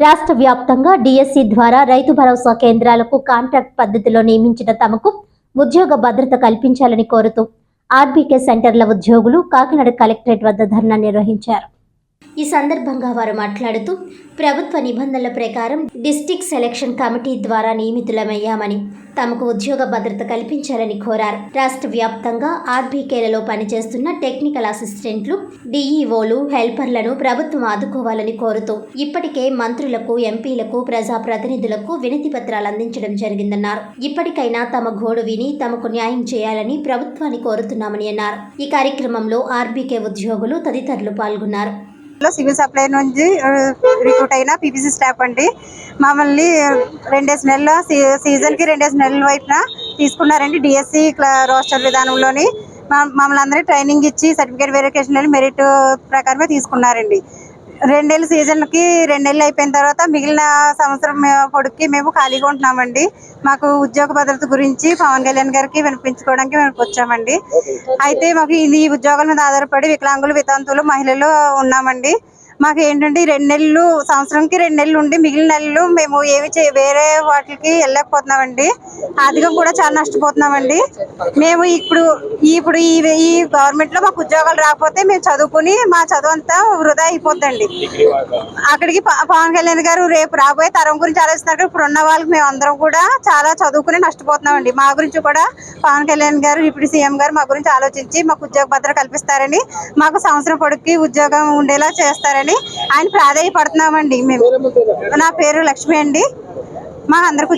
రాష్ట్ర వ్యాప్తంగా డిఎస్సి ద్వారా రైతు భరోసా కేంద్రాలకు కాంట్రాక్ట్ పద్ధతిలో నియమించిన తమకు ఉద్యోగ భద్రత కల్పించాలని కోరుతూ ఆర్బీకే సెంటర్ల ఉద్యోగులు కాకినాడ కలెక్టరేట్ వద్ద ధర్నా నిర్వహించారు. ఈ సందర్భంగా వారు మాట్లాడుతూ ప్రభుత్వ నిబంధనల ప్రకారం డిస్టిక్ సెలక్షన్ కమిటీ ద్వారా నియమితులమయ్యామని తమకు ఉద్యోగ భద్రత కల్పించాలని కోరారు. రాష్ట్ర వ్యాప్తంగా ఆర్బీకేలలో పనిచేస్తున్న టెక్నికల్ అసిస్టెంట్లు డిఈఓలు హెల్పర్లను ప్రభుత్వం ఆదుకోవాలని కోరుతూ ఇప్పటికే మంత్రులకు ఎంపీలకు ప్రజాప్రతినిధులకు వినతి పత్రాలు అందించడం జరిగిందన్నారు. ఇప్పటికైనా తమ గోడు విని తమకు న్యాయం చేయాలని ప్రభుత్వాన్ని కోరుతున్నామని అన్నారు. ఈ కార్యక్రమంలో ఆర్బీకే ఉద్యోగులు తదితరులు పాల్గొన్నారు. సివిల్ సప్లై నుంచి రిక్రూట్ అయిన పీపీసీ స్టాఫ్ అండి. మమ్మల్ని రెండేసి నెలల సీ- సీజన్కి రెండేసి నెలల వైపున తీసుకున్నారండి డిఎస్సి రోస్టర్ విధానంలోని. మమ్మల్ని అందరికీ ట్రైనింగ్ ఇచ్చి సర్టిఫికేట్ వెరిఫికేషన్ మెరిట్ ప్రకారమే తీసుకున్నారండి. రెండేళ్ళ సీజన్కి రెండేళ్ళు అయిపోయిన తర్వాత మిగిలిన సంవత్సరం పొడుక్కి మేము ఖాళీగా ఉంటున్నామండి. మాకు ఉద్యోగ భద్రత గురించి పవన్ కళ్యాణ్ గారికి వినిపించుకోవడానికి మేము వచ్చామండి. అయితే మాకు ఈ ఉద్యోగాల మీద ఆధారపడి వికలాంగులు వితంతువులు మహిళలు ఉన్నామండి. మాకు ఏంటంటే ఈ రెండు నెలలు సంవత్సరంకి రెండు నెలలు ఉండి మిగిలిన నెలలు మేము ఏమి చే వేరే వాటికి వెళ్ళలేకపోతున్నామండి. ఆర్థికం కూడా చాలా నష్టపోతున్నామండి. మేము ఇప్పుడు ఇప్పుడు ఈ ఈ గవర్నమెంట్లో మాకు ఉద్యోగాలు రాకపోతే మేము చదువుకుని మా చదువు అంతా వృధా అయిపోతుందండి అక్కడికి పవన్ కళ్యాణ్ గారు రేపు రాబోయే తరం గురించి ఆలోచిస్తున్నారు. ఇప్పుడు ఉన్న వాళ్ళకి మేము అందరం కూడా చాలా చదువుకుని నష్టపోతున్నామండి. మా గురించి కూడా పవన్ కళ్యాణ్ గారు ఇప్పుడు సీఎం గారు మా గురించి ఆలోచించి మాకు ఉద్యోగ భద్రత కల్పిస్తారని మాకు సంవత్సరం పొడుక్కి ఉద్యోగం ఉండేలా చేస్తారని ఆయన ప్రాధాన్యపడుతున్నామండి మేము. నా పేరు లక్ష్మి అండి. మా అందరికి